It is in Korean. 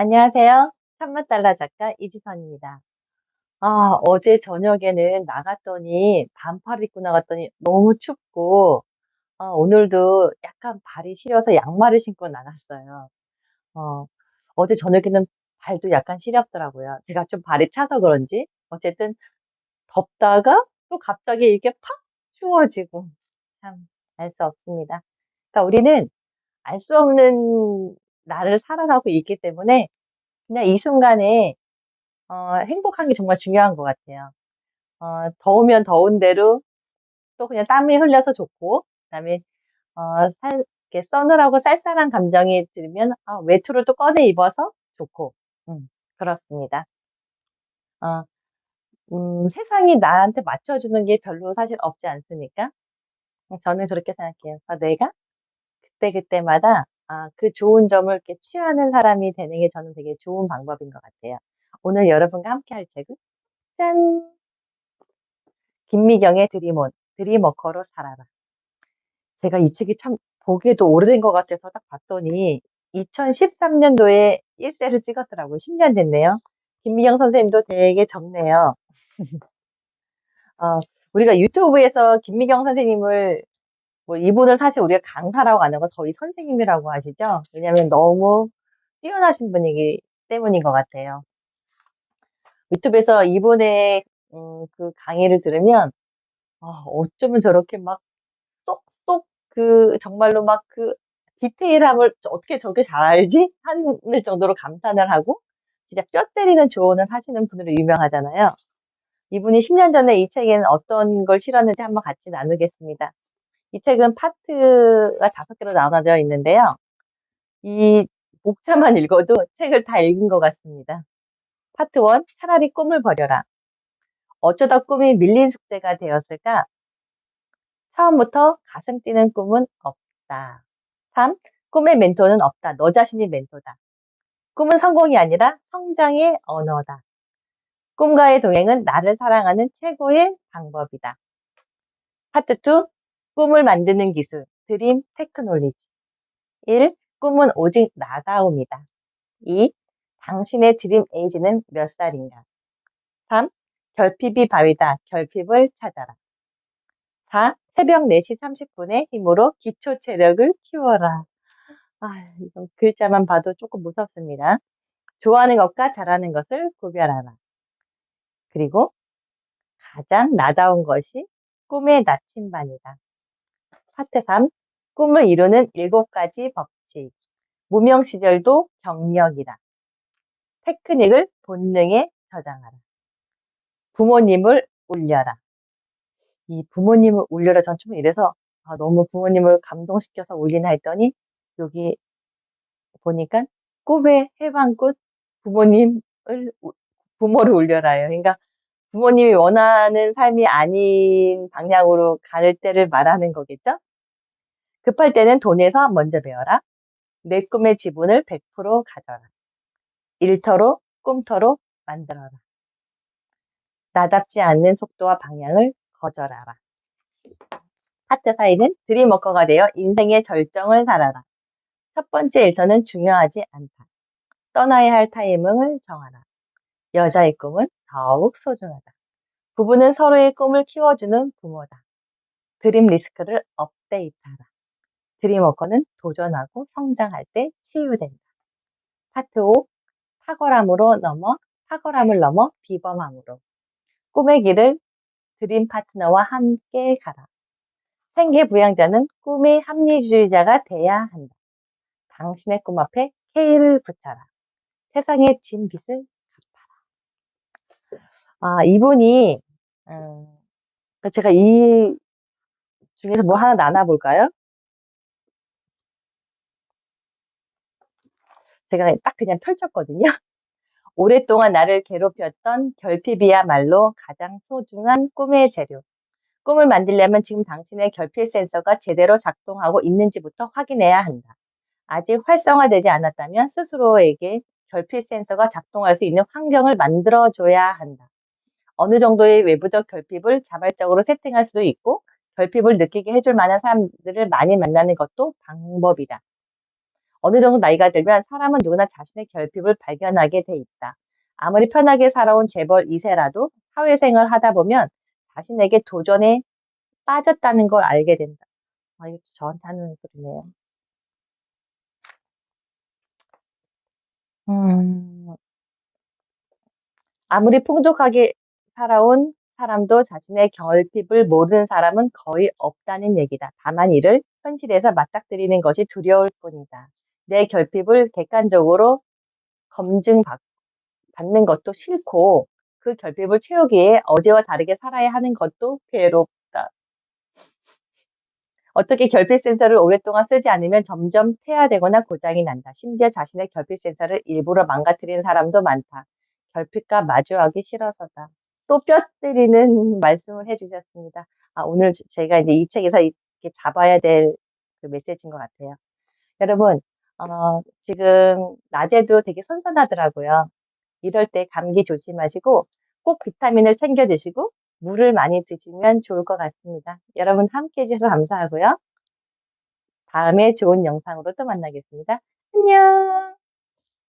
안녕하세요. 참맛달라 작가 이지선입니다. 아, 어제 저녁에는 나갔더니 반팔 입고 나갔더니 너무 춥고, 아, 오늘도 약간 발이 시려서 양말을 신고 나갔어요. 어, 어제 저녁에는 발도 약간 시렵더라고요. 제가 좀 발이 차서 그런지. 어쨌든 덥다가 또 갑자기 이렇게 팍 추워지고, 참, 알 수 없습니다. 그러니까 우리는 알 수 없는 나를 살아가고 있기 때문에 그냥 이 순간에 어, 행복한 게 정말 중요한 것 같아요. 어, 더우면 더운 대로 또 그냥 땀이 흘려서 좋고, 그다음에 어, 살, 이렇게 서늘하고 쌀쌀한 감정이 들면 아, 외투를 또 꺼내 입어서 좋고, 음, 그렇습니다. 어, 음, 세상이 나한테 맞춰주는 게 별로 사실 없지 않습니까? 저는 그렇게 생각해요. 아, 내가 그때그때마다 아, 그 좋은 점을 이렇게 취하는 사람이 되는 게 저는 되게 좋은 방법인 것 같아요. 오늘 여러분과 함께 할 책은 짠! 김미경의 드림온, 드림워커로 살아라. 제가 이 책이 참 보기에도 오래된 것 같아서 딱 봤더니 2013년도에 1세를 찍었더라고요. 10년 됐네요. 김미경 선생님도 되게 적네요. 어, 우리가 유튜브에서 김미경 선생님을 뭐 이분은 사실 우리가 강사라고 안 하고 저희 선생님이라고 하시죠. 왜냐하면 너무 뛰어나신 분이기 때문인 것 같아요. 유튜브에서 이분의 음, 그 강의를 들으면 아, 어쩌면 저렇게 막 쏙쏙 그 정말로 막 그 디테일함을 어떻게 저렇게 잘 알지? 하는 정도로 감탄을 하고 진짜 뼈 때리는 조언을 하시는 분으로 유명하잖아요. 이분이 10년 전에 이 책에는 어떤 걸 실었는지 한번 같이 나누겠습니다. 이 책은 파트가 다섯 개로 나눠져 있는데요. 이 목차만 읽어도 책을 다 읽은 것 같습니다. 파트 1, 차라리 꿈을 버려라. 어쩌다 꿈이 밀린 숙제가 되었을까? 처음부터 가슴 뛰는 꿈은 없다. 3. 꿈의 멘토는 없다. 너 자신이 멘토다. 꿈은 성공이 아니라 성장의 언어다. 꿈과의 동행은 나를 사랑하는 최고의 방법이다. 파트 2. 꿈을 만드는 기술. 드림 테크놀리지. 1. 꿈은 오직 나다움이다. 2. 당신의 드림 에이지는 몇 살인가? 3. 결핍이 바위다. 결핍을 찾아라. 4. 새벽 4시 30분에 힘으로 기초 체력을 키워라. 아, 이거 글자만 봐도 조금 무섭습니다. 좋아하는 것과 잘하는 것을 구별하라. 그리고 가장 나다운 것이 꿈의 나침반이다. 파트 3. 꿈을 이루는 7가지 법칙. 무명 시절도 경력이다. 테크닉을 본능에 저장하라. 부모님을 울려라. 이 부모님을 울려라 전좀 이래서 아, 너무 부모님을 감동시켜서 울리나 했더니 여기 보니까 꿈의 해방꽃 부모님을 부모를 울려라요. 그러니까 부모님이 원하는 삶이 아닌 방향으로 갈 때를 말하는 거겠죠? 급할 때는 돈에서 먼저 배워라. 내 꿈의 지분을 100% 가져라. 일터로 꿈터로 만들어라. 나답지 않는 속도와 방향을 거절하라. 파트 4에는 드림워커가 되어 인생의 절정을 살아라. 첫 번째 일터는 중요하지 않다. 떠나야 할 타이밍을 정하라. 여자의 꿈은 더욱 소중하다. 부부는 서로의 꿈을 키워주는 부모다. 드림 리스크를 업데이트하라. 드림워커는 도전하고 성장할 때 치유된다. 파트 5. 탁월함으로 넘어 탁월함을 넘어 비범함으로 꿈의 길을 드림 파트너와 함께 가라. 생계 부양자는 꿈의 합리주의자가 돼야 한다. 당신의 꿈 앞에 K를 붙여라. 세상의 진 빚을 갚아라. 아, 이분이, 음, 제가 이 중에서 뭐 하나 나눠볼까요? 제가 딱 그냥 펼쳤거든요. 오랫동안 나를 괴롭혔던 결핍이야말로 가장 소중한 꿈의 재료. 꿈을 만들려면 지금 당신의 결핍 센서가 제대로 작동하고 있는지부터 확인해야 한다. 아직 활성화되지 않았다면 스스로에게 결핍 센서가 작동할 수 있는 환경을 만들어줘야 한다. 어느 정도의 외부적 결핍을 자발적으로 세팅할 수도 있고 결핍을 느끼게 해줄 만한 사람들을 많이 만나는 것도 방법이다. 어느 정도 나이가 들면 사람은 누구나 자신의 결핍을 발견하게 돼 있다. 아무리 편하게 살아온 재벌 2세라도 사회생활 하다 보면 자신에게 도전에 빠졌다는 걸 알게 된다. 아, 이거 저한테 하는 소리네요. 음, 아무리 풍족하게 살아온 사람도 자신의 결핍을 모르는 사람은 거의 없다는 얘기다. 다만 이를 현실에서 맞닥뜨리는 것이 두려울 뿐이다. 내 결핍을 객관적으로 검증받는 것도 싫고 그 결핍을 채우기 위해 어제와 다르게 살아야 하는 것도 괴롭다. 어떻게 결핍 센서를 오랫동안 쓰지 않으면 점점 퇴화되거나 고장이 난다. 심지어 자신의 결핍 센서를 일부러 망가뜨리는 사람도 많다. 결핍과 마주하기 싫어서다. 또 뼈 때리는 말씀을 해주셨습니다. 아, 오늘 제- 제가 이제 이 책에서 이렇게 잡아야 될 그 메시지인 것 같아요. 여러분, 어, 지금 낮에도 되게 선선하더라고요. 이럴 때 감기 조심하시고 꼭 비타민을 챙겨 드시고 물을 많이 드시면 좋을 것 같습니다. 여러분 함께 해주셔서 감사하고요. 다음에 좋은 영상으로 또 만나겠습니다. 안녕!